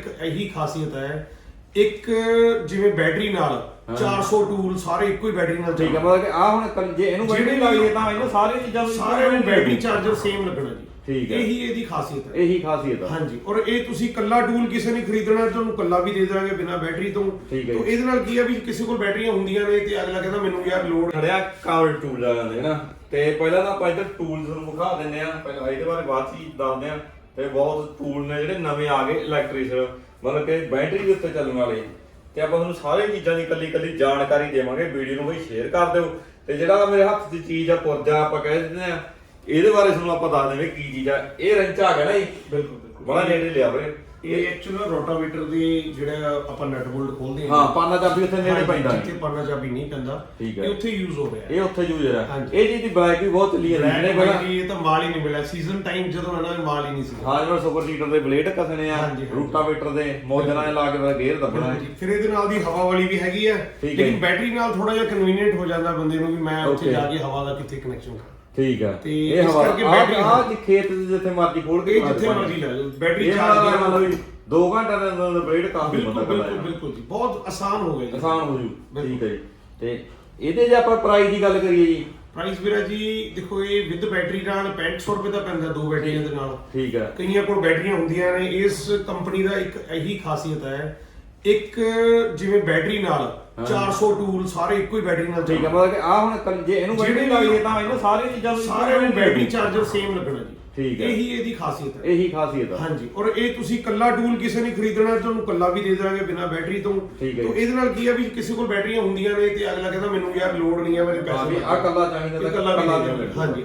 ਇੱਕ ਇਹੀ ਖਾਸੀਅਤ ਹੈ ਇੱਕ ਜਿਵੇਂ ਬੈਟਰੀ ਨਾਲ ਹਾਂ। 400 ਟੂਲ ਸਾਰੇ ਇੱਕੋ ਹੀ ਬੈਟਰੀ ਨਾਲ ਠੀਕ ਹੈ ਮਤਲਬ ਕਿ ਆ ਹੁਣ ਜੇ ਇਹਨੂੰ ਬੈਟਰੀ ਲੱਗਦੀ ਹੈ ਤਾਂ ਇਹਨੂੰ ਸਾਰੀਆਂ ਚੀਜ਼ਾਂ ਨੂੰ ਸਾਰਿਆਂ ਨੂੰ ਬੈਟਰੀ ਚਾਰਜਰ ਸੇਮ ਲੱਗਣਾ ਜੀ। ਠੀਕ ਹੈ। ਇਹੀ ਇਹਦੀ ਖਾਸੀਅਤ ਹੈ। ਇਹੀ ਖਾਸੀਅਤ ਆ ਹਾਂਜੀ ਔਰ ਇਹ ਤੁਸੀਂ ਕੱਲਾ ਟੂਲ ਕਿਸੇ ਨੇ ਖਰੀਦਣਾ ਤੁਹਾਨੂੰ ਕੱਲਾ ਵੀ ਦੇ ਦੇਵਾਂਗੇ ਬਿਨਾ ਬੈਟਰੀ ਤੋਂ। ਠੀਕ ਹੈ ਤਾਂ ਜੀ। ਇਹਦੇ ਨਾਲ ਕੀ ਹੈ ਵੀ ਕਿਸੇ ਕੋਲ ਬੈਟਰੀਆਂ ਹੁੰਦੀਆਂ ਨੇ ਤੇ ਅਗਲਾ ਕਹਿੰਦਾ ਮੈਨੂੰ ਯਾਰ ਲੋਡ ਖੜਿਆ ਕਾਵਲ ਟੂਲ ਆ ਜਾਂਦੇ ਨਾ ਤੇ ਪਹਿਲਾਂ ਤਾਂ ਆਪਾਂ ਇੱਧਰ ਟੂਲ ਤੁਹਾਨੂੰ ਵਿਖਾ ਦਿੰਦੇ ਆ ਪਹਿਲਾਂ ਇਹਦੇ ਬਾਰੇ ਬਾਅਦ ਚ ਹੀ ਦੱਸਦੇ ਆ ਤੇ ਬਹੁਤ ਟੂਲ ਨੇ ਜਿਹੜੇ ਨਵੇਂ ਆ ਗਏ ਇਲੈਕਟ੍ਰੀਸ਼ੀਅਨ ਮਤਲਬ ਕਿ ਬੈਟਰੀ ਦੇ ਉੱਤੇ ਚੱਲਣ ਵਾਲੇ ਤੇ ਆਪਾਂ ਤੁਹਾਨੂੰ ਸਾਰੇ ਚੀਜ਼ਾਂ ਦੀ ਇਕੱਲੀ ਇਕੱਲੀ ਜਾਣਕਾਰੀ ਦੇਵਾਂਗੇ। ਵੀਡੀਓ ਨੂੰ ਬਈ ਸ਼ੇਅਰ ਕਰ ਦਿਓ। ਤੇ ਜਿਹੜਾ ਮੇਰੇ ਹੱਥ ਦੀ ਚੀਜ਼ ਆ ਪੁਰਜਾ ਆਪਾਂ ਕਹਿ ਦਿੰਦੇ ਆ ਇਹਦੇ ਬਾਰੇ ਤੁਹਾਨੂੰ ਆਪਾਂ ਦੱਸ ਦੇਵਾਂਗੇ ਕੀ ਚੀਜ਼ ਆ। ਇਹ ਰੰਚ ਗਿਆ ਨਾ ਜੀ? ਬਿਲਕੁਲ ਬਿਲਕੁਲ। ਬੜਾ ਨੇੜੇ ਲਿਆ ਵੀਰੇ। ਇਹ ਐਕਚੁਅਲ ਰੋਟਾਵੇਟਰ ਦੀ ਜਿਹੜਾ ਆਪਾਂ ਨਟ ਬੋਲਟ ਖੋਲਦੇ ਹਾਂ ਪਾਨਾ ਚਾਬੀ ਉੱਥੇ ਨੇੜੇ ਪੈਂਦਾ ਜਿੱਥੇ ਪਾਨਾ ਚਾਬੀ ਨਹੀਂ ਪੈਂਦਾ ਠੀਕ ਹੈ। ਇਹ ਉੱਥੇ ਯੂਜ਼ ਹੋ ਰਿਹਾ ਹੈ ਇਹ ਉੱਥੇ ਯੂਜ਼ ਹੈ ਹਾਂਜੀ। ਇਹ ਚੀਜ਼ ਦੀ ਬਲੈਕ ਵੀ ਬਹੁਤ ਚੱਲੀ ਜਾਂਦੀ ਬ੍ਰੈਂਡ ਨੇ ਪਹਿਲਾਂ ਬਣੀ ਇਹ ਤਾਂ ਮਾਲ ਹੀ ਨਹੀਂ ਮਿਲਿਆ ਸੀਜ਼ਨ ਟਾਈਮ ਜਦੋਂ ਇਹਨਾਂ ਨੇ ਮਾਲ ਹੀ ਨਹੀਂ ਸੀ ਹਾਂ ਜਿਹੜਾ ਸੁਪਰ ਸੀਟਰ ਦੇ ਬਲੇਡ ਕਸਣੇ ਆ ਹਾਂਜੀ, ਹਾਂਜੀ। ਰੂਟਾਵੇਟਰ ਦੇ ਮੋਜਰਾਂ ਦੇ ਲਾ ਕੇ ਮੇਰਾ ਗੇਅਰ ਦੱਬਣਾ ਹਾਂਜੀ ਫਿਰ ਇਹਦੇ ਨਾਲ ਦੀ ਹਵਾ ਵਾਲੀ ਵੀ ਹੈਗੀ ਹੈ ਠੀਕ ਹੈ। ਲੇਕਿਨ ਬੈਟਰੀ ਨਾਲ ਥੋੜਾ ਜਿਹਾ ਕਨਵੀਨੀਅੰਟ ਹੋ ਜਾਂਦਾ ਬੰਦੇ ਨੂੰ ਵੀ ਮੈਂ ਉੱਥੇ Okay। ਜਾ ਕੇ ਹਵਾ ਦਾ ਕਿੱਥੇ ਕਨੈਕਸ਼ਨ ਕਰਾਂ ਠੀਕ ਆ। ਤੇ ਇਹ ਇਸ ਹਵਾ ਕਰਕੇ battery- ਆਹ ਜੀ ਖੇਤ ਦੇ ਜਿੱਥੇ ਮਰਜ਼ੀ ਖੋਲ ਕੇ ਇਹ ਜਿੱਥੇ ਮਰਜ਼ੀ ਲੈ ਜਾਓ। ਬੈਟਰੀ ਚਾਰਜ ਵਾਲਾ ਮਤਲਬ ਵੀ 2 ਘੰਟੇ ਦੇ ਅੰਦਰ ਬਲੇਡ ਕਾਫੀ ਬਿਲਕੁਲ ਬੰਦਾ ਬਿਲਕੁਲ ਕਰਦਾ ਬਿਲਕੁਲ ਜੀ। ਬਹੁਤ ਆਸਾਨ ਹੋ ਗਿਆ ਜੀ। ਆਸਾਨ ਹੋ ਜੂ। ਠੀਕ ਹੈ ਜੀ। ਤੇ ਇਹਦੇ ਜੇ ਆਪਾਂ ਪ੍ਰਾਈਸ ਦੀ ਗੱਲ ਕਰੀਏ ਜੀ। ਪ੍ਰਾਈਸ ਵੀਰਾ ਜੀ ਦੇਖੋ ਇਹ ਵਿਦ ਬੈਟਰੀ ਨਾਲ 6500 ਰੁਪਏ ਦਾ ਪੈਂਦਾ ਦੋ ਬੈਟਰੀਆਂ ਦੇ ਨਾਲ। ਠੀਕ ਹੈ ਕਈਆਂ ਕੋਲ ਬੈਟਰੀਆਂ ਹੁੰਦੀਆਂ ਨੇ। ਇਸ ਕੰਪਨੀ ਦਾ ਇੱਕ ਇਹੀ ਖਾਸੀਅਤ ਹੈ ਇੱਕ ਜਿਵੇਂ ਬੈਟਰੀ ਨਾਲ ਹਾਂ। 400 ਟੂਲ ਸਾਰੇ ਇੱਕੋ ਹੀ ਬੈਟਰੀ ਨਾਲ ਠੀਕ ਹੈ ਮਤਲਬ ਕਿ ਆ ਹੁਣ ਕੱਲ- ਜੇ ਇਹਨੂੰ ਬੈਟਰੀ ਜਿਹੜੇ ਲੱਗਦੀ ਹੈ ਤਾਂ ਇਹਨੂੰ ਸਾਰੀਆਂ ਚੀਜ਼ਾਂ ਨੂੰ ਸਾਰਿਆਂ ਨੂੰ ਬੈਟਰੀ ਚਾਰਜਰ ਸੇਮ ਲੱਗਣਾ ਜੀ। ਠੀਕ ਹੈ। ਇਹੀ ਇਹਦੀ ਖਾਸੀਅਤ ਹੈ। ਇਹੀ ਖਾਸੀਅਤ ਆ ਹਾਂਜੀ ਔਰ ਇਹ ਤੁਸੀਂ ਕੱਲਾ ਟੂਲ ਕਿਸੇ ਨੇ ਖਰੀਦਣਾ ਤੁਹਾਨੂੰ ਕੱਲਾ ਵੀ ਦੇ ਦੇਵਾਂਗੇ ਬਿਨਾ ਬੈਟਰੀ ਤੋਂ। ਠੀਕ ਹੈ। ਇਹਦੇ ਨਾਲ ਕੀ ਹੈ ਵੀ ਕਿਸੇ ਕੋਲ ਬੈਟਰੀਆਂ ਹੁੰਦੀਆਂ ਨੇ ਤੇ ਅਗਲਾ ਕਹਿੰਦਾ ਮੈਨੂੰ ਯਾਰ ਲੋਡ ਨਹੀਂ ਹੈ ਮੇਰੇ ਪੈਸੇ ਵੀ ਆ ਕੱਲਾ ਚਾਹੀਦਾ ਤਾਂ ਕੱਲਾ ਵੀ ਕੱਲਾ ਦੇ ਹਾਂਜੀ।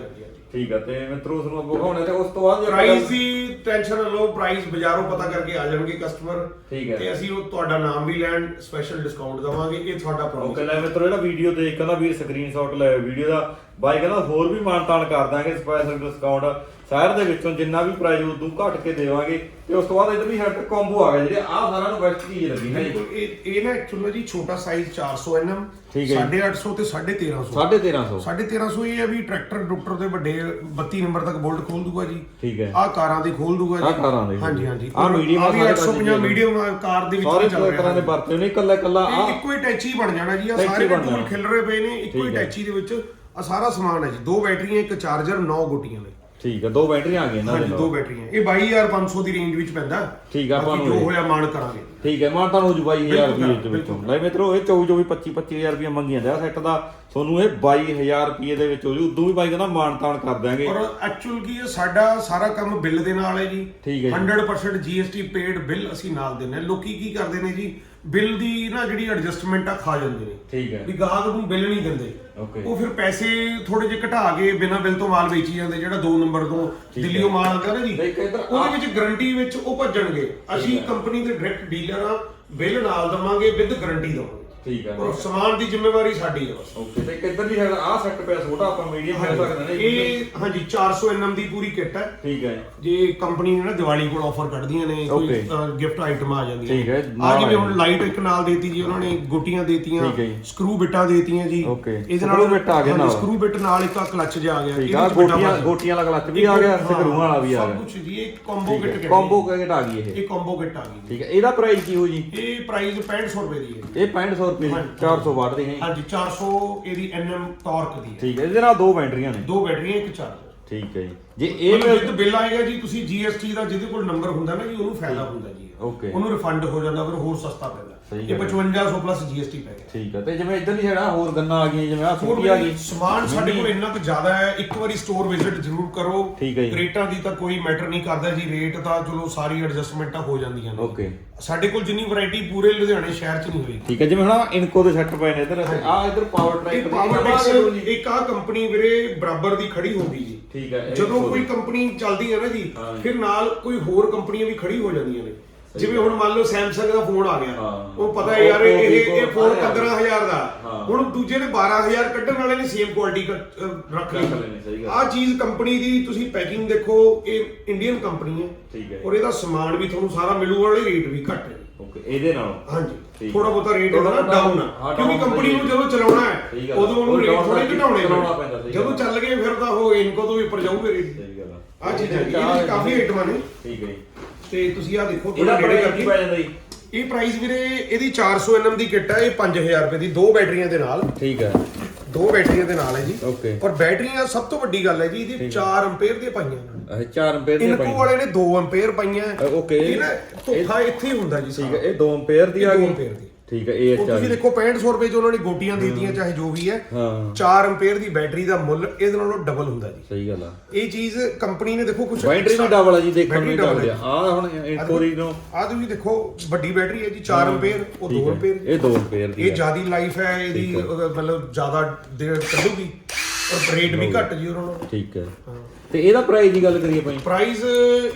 ਠੀਕ ਹੈ ਤੇ ਮਿੱਤਰੋ ਤੁਹਾਨੂੰ ਆਪਾਂ ਵਿਖਾਉਣਾ ਤੇ ਉਸ ਤੋਂ ਬਾਅਦ ਜੇ ਆਪਾਂ ਪ੍ਰਾਈਸ ਦੀ ਟੈਨਸ਼ਨ ਨਾ ਲਓ ਪ੍ਰਾਈਸ ਬਾਜ਼ਾਰੋਂ ਪਤਾ ਕਰਕੇ ਆ ਜਾਣਗੇ ਕਸਟਮਰ ਠੀਕ ਹੈ। ਤੇ ਅਸੀਂ ਉਹ ਤੁਹਾਡਾ ਨਾਮ ਵੀ ਲੈਣ ਸਪੈਸ਼ਲ ਡਿਸਕਾਊਂਟ ਦਵਾਂਗੇ ਇਹ ਤੁਹਾਡਾ ਪ੍ਰੋਮਿਸ ਓਕੇ ਲੈ ਮਿੱਤਰੋ ਜਿਹੜਾ ਵੀਡੀਓ ਦੇਖ ਕਹਿੰਦਾ ਵੀਰ ਸਕਰੀਨਸ਼ਾਟ ਲੈ ਵੀਡੀਓ ਦਾ ਬਾਈ ਕਹਿੰਦਾ ਹੋਰ ਵੀ ਮਾਨਤਾਨ ਕਰ ਦਾਂਗੇ ਸਪੈਸ਼ਲ ਡਿਸਕਾਊਂਟ ਸ਼ਹਿਰ ਦੇ ਵਿੱਚੋਂ ਜਿੰਨਾ ਵੀ ਪ੍ਰਾਈਸ ਉਦੋਂ ਘੱਟ ਕੇ ਦੇਵਾਂਗੇ ਤੇ ਉਸ ਤੋਂ ਬਾਅਦ ਇਧਰ ਵੀ ਹੈਡ ਕੰਬੋ ਆ ਗਿਆ ਜਿਹੜੇ ਆਹ ਸਾਰਿਆਂ ਨੂੰ ਬੈਸਟ ਚੀਜ਼ ਲੱਗੀ ਜੀ। ਬਿਲਕੁਲ ਇਹ ਇਹ ਨਾ ਐਕਚੁਅਲੀ ਜੀ ਛੋਟਾ ਸਾਈਜ਼ 400 mm ਠੀਕ ਹੈ ਜੀ। 850 ਤੇ 1350 1350 1350 ਇਹ ਹੈ ਵੀ ਟਰੈਕਟਰ ਡਾਕਟਰ ਦੇ ਵੱਡੇ 32 ਨੰਬਰ ਤੱਕ ਬੋਲਟ ਖੋਲ ਦੂਗਾ ਜੀ। ਠੀਕ ਹੈ। ਆਹ ਕਾਰਾਂ ਦੇ ਖੋਲ ਦੂਗਾ ਜੀ। ਆਹ ਕਾਰਾਂ ਦੇ। ਹਾਂਜੀ ਹਾਂਜੀ। ਆਹ medium ਆ ਆਹ ਵੀ ਸਾਰੇ 850 ਮੀਡੀਅਮ ਕਾਰ ਦੇ ਵਿੱਚ ਸਾਰੇ ਵੀ ਚੱਲ ਰਿਹਾ ਤਰ੍ਹਾਂ ਦੇ ਵਰਤੇ ਨੇ ਇਕੱਲਾ ਇਕੱਲਾ ਆ ਇੱਕੋ ਹੀ ਟੈਚੀ ਬਣ ਜਾਣਾ ਜੀ ਆ ਸਾਰੇ ਟੂਲ। ਖਿਲ ਰਹੇ ਪਏ ਨੇ ਇੱਕੋ ਹੀ। ਟੈਚੀ ਦੇ ਵਿੱਚ ਆ ਸਾਰਾ ਸਮਾਨ ਹੈ ਜੀ। ਦੋ ਬੈਟਰੀਆਂ ਇੱਕ ਚਾਰਜਰ 9 ਗੁੱਟੀਆਂ ਨੇ। ਠੀਕ ਹੈ ਦੋ ਬੈਟਰੀਆਂ ਆ ਗਈਆਂ ਇਹਨਾਂ ਦੇ ਹਾਂਜੀ ਦੋ ਨਾਲ। ਬੈਟਰੀਆਂ। ਇਹ 22500 ਦੀ ਰੇਂਜ ਵਿੱਚ ਪੈਂਦਾ। ਠੀਕ ਆ, ਆਪਾਂ ਬਾਕੀ ਨੂੰ ਜੋ ਇਹ- ਹੋਇਆ ਮਾਨ ਕਰਾਂਗੇ। ਠੀਕ ਹੈ ਮਾਨ ਤਾਂ ਹੋ ਜੂ 22000 ਬਿਲਕੁਲ ਰੁਪਏ ਦੇ ਵਿੱਚੋਂ ਬਿਲਕੁਲ। ਲੈ ਮਿੱਤਰੋ ਇਹ 24 24 25 25000 ਰੁਪਏ ਮੰਗੀਆਂ ਦਾ ਸੈੱਟ ਦਾ। ਤੁਹਾਨੂੰ ਇਹ 22000 ਰੁਪਏ ਦੇ ਵਿੱਚ ਹੋ ਜੂ। ਉਦੋਂ ਵੀ ਬਾਈ ਕਹਿੰਦਾ ਮਾਨ ਤਾਨ ਕਰ ਦਿਆਂਗੇ। ਔਰ ਐਕਚੁਅਲ ਕੀ ਹੈ ਸਾਡਾ ਸਾਰਾ ਕੰਮ ਬਿੱਲ ਦੇ ਨਾਲ ਹੈ ਜੀ। ਠੀਕ ਹੈ ਜੀ। 100% GST ਪੇਡ ਬਿੱਲ ਅਸੀਂ ਨਾਲ ਦਿੰਦੇ ਹਾਂ। ਲੋਕੀ ਕੀ ਕਰਦੇ ਨੇ ਜੀ ਬਿੱਲ ਦੀ ਨਾ ਜਿਹੜੀ ਐਡਜਸਟਮੈਂਟ ਆ ਖਾ ਜਾਂਦੇ ਨੇ। ਠੀਕ ਹੈ। ਵੀ ਗਾਹਕ ਨੂੰ ਬਿੱਲ ਨਹੀਂ ਦਿੰਦੇ। ਓਕੇ ਉਹ ਫਿਰ ਪੈਸੇ ਥੋੜੇ ਜਿਹੇ ਘਟਾ ਕੇ ਬਿਨਾਂ ਬਿੱਲ ਤੋਂ ਮਾਲ ਵੇਚੀ ਜਾਂਦੇ ਜਿਹੜਾ 2 ਨੰਬਰ ਤੋਂ ਦਿੱਲੀੋਂ ਹੈ। ਮਾਲ ਆਉਂਦਾ ਨਾ ਜੀ ਉਹਦੇ ਵਿੱਚ ਗਾਰੰਟੀ ਵਿੱਚ ਉਹ ਭੱਜਣਗੇ। ਅਸੀਂ ਕੰਪਨੀ ਦੇ ਡਾਇਰੈਕਟ ਡੀਲਰ ਆ ਬਿੱਲ ਨਾਲ ਦਵਾਂਗੇ ਵਿਦ ਗਾਰੰਟੀ ਦਵਾਂਗੇ। ਠੀਕ ਹੈ ਔਰ ਸਮਾਨ ਦੀ ਜ਼ਿੰਮੇਵਾਰੀ ਸਾਡੀ ਹੈ ਬਸ। ਓਕੇ ਤੇ ਕਿੱਧਰ ਦੀ ਹੈਗਾ? ਆ ਸੈੱਟ ਪਿਆ ਛੋਟਾ ਆਪਾਂ ਮੀਡੀਅਮ ਕਹਿ ਸਕਦੇ ਨੇ ਇਹ ਹਾਂਜੀ 400 nm ਦੀ ਪੂਰੀ ਕਿੱਟ ਹੈ ਠੀਕ ਹੈ ਜੇ। ਕੰਪਨੀ ਨੇ ਨਾ ਦੀਵਾਲੀ ਕੋਲ ਆਫਰ ਕੱਢਦੀਆਂ ਨੇ ਕੋਈ Okay. ਗਿਫਟ ਆਈਟਮ ਆ ਜਾਂਦੀਆਂ ਠੀਕ ਹੈ, ਆ ਨਾਲ ਜਿਵੇਂ ਹੁਣ। ਲਾਈਟ ਇੱਕ ਨਾਲ ਦੇਤੀ ਜੀ ਉਹਨਾਂ ਨੇ ਗੁੱਟੀਆਂ ਦੇਤੀਆਂ ਠੀਕ ਹੈ ਜੀ। ਸਕਰੂ ਬਿਟਾਂ ਦੇਤੀਆਂ ਜੀ। Okay, screw bit ਆ ਹਾਂਜੀ, ਨਾਲ। ਸਕਰੂ ਬਿਟ ਨਾਲ ਇੱਕ ਕਲਚ ਜਿਹਾ ਆ ਗਿਆ। ਠੀਕ ਇਹਦੇ ਆ ਬਿਟਾਂ ਗੋਟੀਆਂ ਪਾ। ਗੋਟੀਆਂ ਵਾਲਾ ਕਲਚ ਵੀ ਆ ਗਿਆ ਸਕਰੂਆਂ ਵਾਲਾ ਵੀ ਆ ਸਭ ਗਿਆ। ਕੁਝ ਜੀ ਇਹ ਕੰਬੋ ਕਿੱਟ ਕਹਿੰਦੇ ਕੰਬੋ ਕਿਟ ਆ? ਗਈ ਇਹ। ਇਹ ਕੰਬੋ ਕਿੱਟ ਆ ਗਈ ਜੀ। ਠੀਕ ਹੈ ਇਹਦਾ ਪ੍ਰਾਈਸ ਕੀ ਹੋ ਜੀ? ਇਹ ਪ੍ਰਾਈਸ 6500 ਰੁਪਏ ਦੀ ਹੈ। ਇਹ 6500 ਦੀ ਹਾਂਜੀ। 400 ਵਾਟ ਦੀ ਹੈ। ਹਾਂਜੀ 400 ਇਹਦੀ nm ਟਾਰਕ ਦੀ ਹੈ। ਠੀਕ ਹੈ ਇਹਦੇ ਨਾਲ ਦੋ ਬੈਟਰੀਆਂ ਨੇ। ਦੋ ਬੈਟਰੀਆਂ ਇੱਕ ਚਾਰਜਰ ਠੀਕ ਹੈ ਜੀ। ਜੇ ਇਹ ਇਹ ਵਿਦ ਬਿੱਲ ਆਏਗਾ ਜੀ ਤੁਸੀਂ GST ਦਾ ਜਿਹਦੇ ਕੋਲ ਨੰਬਰ ਹੁੰਦਾ ਨਾ ਜੀ ਉਹਨੂੰ ਫਾਇਦਾ ਹੁੰਦਾ ਜੀ Okay. ਉਹਨੂੰ ਰਿਫੰਡ ਹੋ ਜਾਂਦਾ ਫਿਰ ਹੋਰ ਸਸਤਾ ਪੈਂਦਾ। ਸਹੀ ਇਹ ਗੱਲ 5500 ਪਲੱਸ GST ਪੈ ਗਿਆ। ਠੀਕ ਹੈ। ਤੇ ਜਿਵੇਂ ਇੱਧਰ ਦੀ ਆ ਹੋਰ ਗੰਨਾ ਆ ਗਈਆਂ ਜਿਵੇਂ ਆ ਹੋਰ ਆ ਵੀ ਗਈ ਸਮਾਨ ਸਾਡੇ ਕੋਲ ਇੰਨਾ ਕੁ ਜ਼ਿਆਦਾ ਹੈ ਇੱਕ ਵਾਰੀ ਸਟੋਰ ਵਿਜ਼ਿਟ ਜ਼ਰੂਰ ਕਰੋ। ਠੀਕ ਹੈ ਜੀ। ਰੇਟਾਂ ਦੀ ਤਾਂ ਕੋਈ ਮੈਟਰ ਨਹੀਂ ਕਰਦਾ ਜੀ ਰੇਟ ਤਾਂ ਚਲੋ ਸਾਰੀ ਐਡਜਸਟਮੈਂਟਾਂ ਹੋ ਜਾਂਦੀਆਂ ਨੇ ਓਕੇ। ਸਾਡੇ ਕੋਲ ਜਿੰਨੀ ਵੈਰਾਈਟੀ ਪੂਰੇ ਲੁਧਿਆਣੇ ਸ਼ਹਿਰ 'ਚ ਨਹੀਂ ਹੋਈ ਠੀਕ ਹੈ ਜਿਵੇਂ ਹੁਣ ਇਨਕੋ ਦੇ ਸੈੱਟ ਪਏ ਨੇ ਇੱਧਰ ਆ ਇੱਧਰ ਪਾਵਰ ਇਹ ਟਰੈਕ ਪਾਵਰ ਟੈਕਸ ਇੱਕ ਆ ਕੰਪਨੀ ਵੀਰੇ ਬਰਾਬਰ ਦੀ ਖੜੀ ਹੋ ਗਈ ਜੀ। ਠੀਕ ਹੈ ਇਹ ਜਦੋਂ ਦੇਖੋ ਕੋਈ। ਕੰਪਨੀ ਚੱਲਦੀ ਹੈ ਨਾ ਜੀ ਹਾਂ। ਫਿਰ ਨਾਲ ਕੋਈ ਹੋਰ ਕੰਪਨੀਆਂ ਵੀ ਖੜੀ ਹੋ ਜਾਂਦੀਆਂ ਨੇ ਜਿਵੇਂ ਹੁਣ ਮੰਨ ਲਓ ਸੈਮਸੰਗ ਦਾ ਫੋਨ ਆ ਗਿਆ ਹਾਂ। ਉਹ ਪਤਾ ਹੈ ਯਾਰ ਇਹ ਇਹ ਇਹ ਫੋਨ ਸਾਰੇ ਆ ਗਏ। 15000 ਦਾ ਹਾਂ। ਹੁਣ ਦੂਜੇ ਨੇ 12000 ਕੱਢਣ ਵਾਲੇ ਨੇ ਸੇਮ ਕੁਆਲਿਟੀ ਰੱਖ ਰੱਖ ਲੈਣੀ, ਸਹੀ ਗੱਲ। ਆ ਚੀਜ਼ ਕੰਪਨੀ ਦੀ ਤੁਸੀਂ ਪੈਕਿੰਗ ਦੇਖੋ ਇਹ ਇੰਡੀਅਨ ਕੰਪਨੀ ਹੈ ਠੀਕ ਹੈ। ਔਰ ਇਹਦਾ ਸਮਾਨ ਵੀ ਤੁਹਾਨੂੰ ਸਾਰਾ ਮਿਲੂਗਾ ਵਾਲੇ ਰੇਟ ਵੀ ਘੱਟ ਹੈ ਓਕੇ ਇਹਦੇ ਨਾਲ ਹਾਂਜੀ। ਠੀਕ ਥੋੜਾ। ਬਹੁਤਾ ਰੇਟ ਇਹਦਾ ਡਾਊਨ ਹਾਂ, ਆ। ਕਿਉਂਕਿ down ਕੰਪਨੀ ਨੂੰ ਜਦੋਂ ਚਲਾਉਣਾ ਸਹੀ ਹੈ ਗੱਲ ਆ। ਉਦੋਂ ਉਹਨੂੰ ਉਹ ਰੇਟ down ਥੋੜੇ ਕਰਕੇ ਘਟਾਉਣੇ ਚਲਾਉਣਾ। ਪੈਂਦਾ, ਸਹੀ ਜਦੋਂ ਗੱਲ ਆ। ਚੱਲ ਗਏ ਫਿਰ ਤਾਂ ਉਹ ਇਨਕੋ ਤੋਂ ਵੀ ਉੱਪਰ ਜਾਊਗੇ ਰੇਟ ਸਹੀ ਗੱਲ ਆ। ਆ ਚੀਜ਼ਾਂ ਜੀ, ਇਹਦੇ ਕਾਫੀ ਆਈਟਮਾਂ ਨੇ। ਠੀਕ ਹੈ ਜੀ। ਤੇ ਤੁਸੀਂ ਆ ਦੇਖੋ ਇਹਦਾ ਥੋੜਾ ਨੇੜੇ ਪ੍ਰਾਈਸ ਕੀ ਪੈ ਜਾਂਦਾ ਜੀ? ਇਹ ਪ੍ਰਾਈਸ ਵੀਰੇ ਇਹਦੀ 400 nm ਦੀ ਕਿੱਟ ਹੈ ਇਹ 5000 ਰੁਪਏ ਦੀ ਦੋ ਬੈਟਰੀਆਂ ਦੇ ਨਾਲ। ਠੀਕ ਹੈ। ਦੋ ਬੈਟਰੀਆਂ ਦੇ ਨਾਲ ਹੈ ਜੀ। ਓਕੇ ਔਰ ਬੈਟਰੀਆਂ ਸਭ ਤੋਂ ਵੱਡੀ ਗੱਲ ਹੈ ਜੀ ਇਹਦੀ 4 ਐਂਪੀਅਰ ਦੀਆਂ ਪਾਈਆਂ ਇਹਨਾਂ ਨੇ 4 ਰੁਪਏ ਦੀ ਇਨਕੋ ਵਾਲੇ ਨੇ 2 ਐਂਪੀਅਰ ਪਾਈਆਂ। ਓਕੇ। ਇਹ ਨਾ ਧੋਖਾ ਇੱਥੇ ਹੀ ਹੁੰਦਾ ਜੀ ਠੀਕ ਹੈ ਇਹ 2 ਐਂਪੀਅਰ ਦੀ ਆ ਦੋ ਗਈ। ਐਂਪੀਅਰ ਦੀ। ਠੀਕ ਹੈ ਇਹ ਉਹ ਤੁਸੀਂ 40 ਦੇਖੋ 6500 ਰੁਪਏ ਜੋ ਉਹਨਾਂ ਨੇ ਗੋਟੀਆਂ ਦਿੱਤੀਆਂ ਚਾਹੇ ਜੋ ਵੀ ਹੈ। ਹਾਂ। 4 ਐਂਪੀਅਰ ਦੀ ਬੈਟਰੀ ਦਾ ਮੁੱਲ ਇਹਦੇ ਨਾਲੋਂ ਡਬਲ ਹੁੰਦਾ ਜੀ। ਸਹੀ ਗੱਲ ਆ। ਇਹ ਚੀਜ਼ ਕੰਪਨੀ ਨੇ ਦੇਖੋ ਕੁਝ ਬੈਟਰੀ ਵੀ ਡਬਲ ਆ ਜੀ ਦੇਖਣ ਨੂੰ ਡਬਲ ਆ। ਆਹ ਹੁਣ ਇਨਕੋਰੀ ਨੂੰ ਆ ਤੁਸੀਂ ਦੇਖੋ ਵੱਡੀ ਬੈਟਰੀ ਹੈ ਜੀ 4 ਐਂਪੀਅਰ ਉਹ 2 ਐਂਪੀਅਰ ਇਹ 2 ਐਂਪੀਅਰ ਦੀ ਇਹ ਜਿਆਦੀ ਲਾਈਫ ਹੈ ਇਹਦੀ ਮਤਲਬ ਜ਼ਿਆਦਾ ਦੇਰ ਚੱਲੂਗੀ। ਔਰ ਰੇਟ ਵੀ ਘੱਟ ਜੀ ਉਹਨਾਂ ਨੂੰ। ਠੀਕ ਹੈ। ਤੇ ਇਹਦਾ ਪ੍ਰਾਈਸ ਦੀ ਗੱਲ ਕਰੀਏ ਭਾਈ? ਪ੍ਰਾਈਸ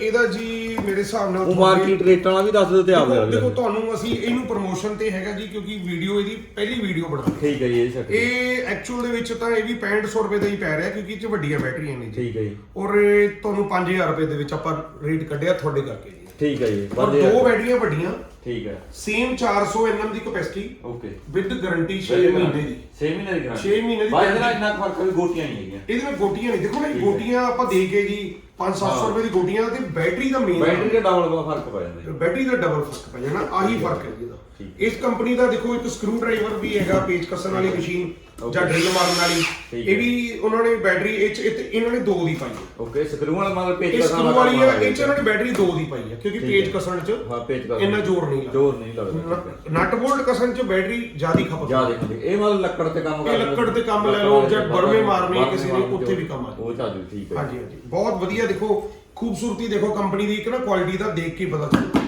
ਇਹਦਾ ਜੀ ਮੇਰੇ ਹਿਸਾਬ ਨਾਲ ਉਹ ਮਾਰਕੀਟ ਰੇਟ ਵਾਲਾ ਵੀ ਦੱਸ ਦਿਓ ਤੇ ਆਪ ਗੱਲ ਦੇਖੋ ਤੁਹਾਨੂੰ ਅਸੀਂ ਇਹਨੂੰ ਪ੍ਰੋਮੋਸ਼ਨ ਤੇ ਹੈਗਾ ਜੀ ਕਿਉਂਕਿ ਵੀਡੀਓ ਇਹਦੀ ਪਹਿਲੀ ਵੀਡੀਓ ਬਣਾਈ ਠੀਕ ਹੈ ਜੀ ਇਹ ਛੱਡ ਇਹ ਐਕਚੁਅਲ ਦੇ ਵਿੱਚ ਤਾਂ ਇਹ ਵੀ 6500 ਰੁਪਏ ਦਾ ਹੀ ਪੈ ਰਿਹਾ ਕਿਉਂਕਿ ਇਹ ਚ ਵੱਡੀਆਂ ਬੈਟਰੀਆਂ ਨੇ ਜੀ। ਠੀਕ ਹੈ ਜੀ। ਔਰ ਤੁਹਾਨੂੰ 5000 ਰੁਪਏ ਦੇ ਵਿੱਚ ਆਪਾਂ ਰੇਟ ਕੱਢਿਆ ਤੁਹਾਡੇ ਕਰਕੇ ਠੀਕ ਹੈ ਜੀ ਔਰ ਦੋ ਬੈਟਰੀਆਂ ਵੱਡੀਆਂ। ਠੀਕ ਹੈ। ਸੇਮ 400 nm ਦੀ ਕਪੈਸਿਟੀ ਓਕੇ ਵਿਦ ਗਾਰੰਟੀ 6 ਮਹੀਨੇ ਦੀ। 6 ਮਹੀਨੇ ਦੀ ਗਾਰੰਟੀ ਛੇ ਮਹੀਨੇ ਦੀ ਬਾਈ ਇਹਦੇ ਨਾਲ ਇੰਨਾ ਕੁ ਫ਼ਰਕ ਵੀ ਗੋਟੀਆਂ ਨਹੀਂ ਹੈਗੀਆਂ। ਇਹਦੇ ਨਾਲ ਗੋਟੀਆਂ ਨਹੀਂ। ਦੇਖੋ ਨਾ ਇਹ ਗੋਟੀਆਂ ਆਪਾਂ ਦੇ ਕੇ ਜੀ 5-700 ਰੁਪਏ ਦੀ ਗੋਟੀਆਂ ਤੇ ਬੈਟਰੀ ਦਾ ਮੇਨ ਬੈਟਰੀ ਦਾ ਡਬਲ ਦਾ ਫ਼ਰਕ ਪੈ ਜਾਂਦਾ ਜੀ। ਬੈਟਰੀ ਦਾ ਡਬਲ ਫ਼ਰਕ ਪੈ ਜਾਣਾ ਆਹੀ ਫ਼ਰਕ ਹੈ ਜੀ ਇਹਦਾ। ਇਸ ਕੰਪਨੀ ਦਾ ਦੇਖੋ ਇੱਕ ਸਕਰੂ ਡਰਾਈਵਰ ਵੀ ਹੈਗਾ ਪੇਚ ਕੱਸਣ ਵਾਲੀ ਮਸ਼ੀਨ ਜਾਂ ਡਰਿਲ ਮਾਰਨ ਵਾਲੀ। ਠੀਕ ਇਹ ਵੀ ਉਹਨਾਂ ਨੇ ਬੈਟਰੀ ਇਹ 'ਚ ਇਹ ਇਹਨਾਂ ਨੇ ਦੋ ਦੀ ਪਾਈ ਹੈ। ਓਕੇ ਸਕਰੂ ਵਾਲਾ ਮਤਲਬ ਪੇਚ ਇਹ ਸਕਰੂ ਵਾਲੀ ਹੈ ਇਹ 'ਚ ਇਹਨਾਂ ਨੇ ਬੈਟਰੀ ਦੋ ਦੀ ਪਾਈ ਹੈ ਕਿਉਂਕਿ ਪੇਚ। ਕੱਸਣ 'ਚ ਹਾਂ ਪੇਚ ਕਸਾਂ ਇੰਨਾ ਜ਼ੋਰ ਨਹੀਂ ਲੱਗਦਾ। ਜ਼ੋਰ ਨਹੀਂ ਲੱਗਦਾ ਨਟ ਬੋਲਟ ਕੱਸਣ 'ਚ ਬੈਟਰੀ ਜ਼ਿਆਦਾ ਖਪਤ ਜਾ ਦੇਖੋ ਇਹ ਮਤਲਬ ਲੱਕੜ ਤੇ ਕੰਮ ਇਹ ਲੱਕੜ ਤੇ ਕੰਮ ਲੈ ਲਓ, ਜਾਂ ਬਰਮੇ ਮਾਰਨੇ ਕਿਸੇ ਨੇ, ਉੱਥੇ ਵੀ ਕੰਮ ਆ ਜਾਊ। ਉਹ ਚਾਜੂ ਠੀਕ ਹੈ। ਹਾਂਜੀ ਹਾਂਜੀ। ਬਹੁਤ ਵਧੀਆ ਦੇਖੋ ਖੂਬਸੂਰਤੀ ਦੇਖੋ ਕੰਪਨੀ ਦੀ ਇੱਕ ਨਾ ਕੁਆਲਿਟੀ ਦਾ ਦੇਖ ਕੇ ਪਤਾ ਚੱਲਦਾ।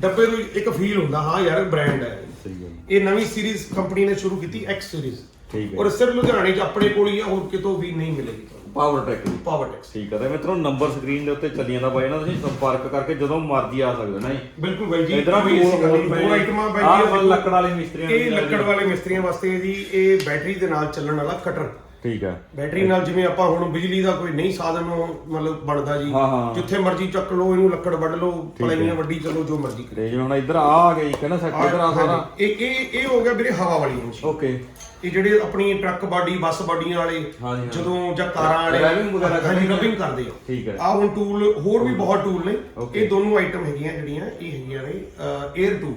ਡੱਬੇ ਨੂੰ ਇੱਕ ਫੀਲ ਹੁੰਦਾ ਹਾਂ ਯਾਰ ਬ੍ਰਾਂਡ ਹੈ। ਸਹੀ ਗੱਲ ਹੈ। ਇਹ ਨਵੀਂ ਸੀਰੀਜ਼ ਕੰਪਨੀ ਨੇ ਸ਼ੁਰੂ ਕੀਤੀ ਐਕਸ ਸੀਰੀਜ਼ ਠੀਕ ਹੈ। ਔਰ ਸਿਰਫ ਲੁਧਿਆਣੇ 'ਚ ਆਪਣੇ ਕੋਲ ਹੀ ਆ ਹੋਰ ਕਿਤੋਂ ਵੀ ਨਹੀਂ ਮਿਲੇਗੀ ਤੁਹਾਨੂੰ। ਪਾਵਰ ਟਰੈਕ ਪਾਵਰ ਟੈਕਸ ਠੀਕ ਹੈ ਤੇ ਮਿੱਤਰੋ ਨੰਬਰ ਸਕਰੀਨ ਦੇ ਉੱਤੇ ਚੱਲੀ ਜਾਂਦਾ ਬਾਈ ਨਾ ਤੁਸੀਂ ਸੰਪਰਕ ਕਰਕੇ ਜਦੋਂ ਮਰਜ਼ੀ ਆ ਸਕਦੇ ਹੋ ਨਾ ਜੀ ਬਿਲਕੁਲ ਬਾਈ ਜੀ ਇਧਰਾਂ ਵੀ ਗੱਲ ਦੋ ਆਈਟਮਾਂ ਬਾਈ ਆਹ ਜੀ ਲੱਕੜ ਵਾਲੇ ਮਿਸਤਰੀਆਂ ਇਹ ਲੱਕੜ ਵਾਲੇ ਮਿਸਤਰੀਆਂ ਵਾਸਤੇ ਹੈ ਜੀ ਇਹ ਬੈਟਰੀ ਦੇ ਨਾਲ ਚੱਲਣ ਵਾਲਾ ਕਟਰ ਠੀਕ ਹੈ। ਬੈਟਰੀ ਨਾਲ ਜਿਵੇਂ ਆਪਾਂ ਹੁਣ ਬਿਜਲੀ ਦਾ ਕੋਈ ਨਹੀਂ ਸਾਧਨ ਮਤਲਬ ਬਣਦਾ ਜੀ। ਹਾਂ, ਹਾਂ। ਜਿੱਥੇ ਮਰਜ਼ੀ ਚੱਕ ਲਓ ਇਹਨੂੰ ਲੱਕੜ ਵੱਢ ਲਓ ਪਲਾਈਆਂ ਵੱਢੀ ਚਲੋ ਜੋ ਮਰਜ਼ੀ ਕਰੋ ਤੇ ਜਿਵੇਂ ਹੁਣ ਇੱਧਰ ਆ ਆ ਗਈ ਕਹਿੰਦਾ ਸੈੱਟ ਇੱਧਰ ਆ ਸਾਰਾ। ਇਹ ਇਹ ਇਹ ਹੋ ਗਿਆ ਵੀਰੇ ਹਵਾ ਵਾਲੀ ਮਸ਼ੀਨ ਓਕੇ। ਇਹ ਜਿਹੜੇ ਆਪਣੀ ਟਰੱਕ ਬਾਡੀ ਬੱਸ ਬਾਡੀਆਂ ਵਾਲੇ ਜਦੋਂ ਜਾਂ ਕਾਰਾਂ ਵਾਲੇ Rubbing ਵਗੈਰਾ ਕਰਦੇ ਕਰਦੇ ਆ। ਠੀਕ ਹੈ। ਆ ਹੁਣ ਟੂਲ ਹੋਰ ਵੀ ਬਹੁਤ ਟੂਲ ਨੇ। ਇਹ ਦੋਨੋਂ ਆਈਟਮ ਹੈਗੀਆਂ ਜਿਹੜੀਆਂ ਇਹ ਹੈਗੀਆਂ ਨੇ 에ਅਰ Air ਟੂਲ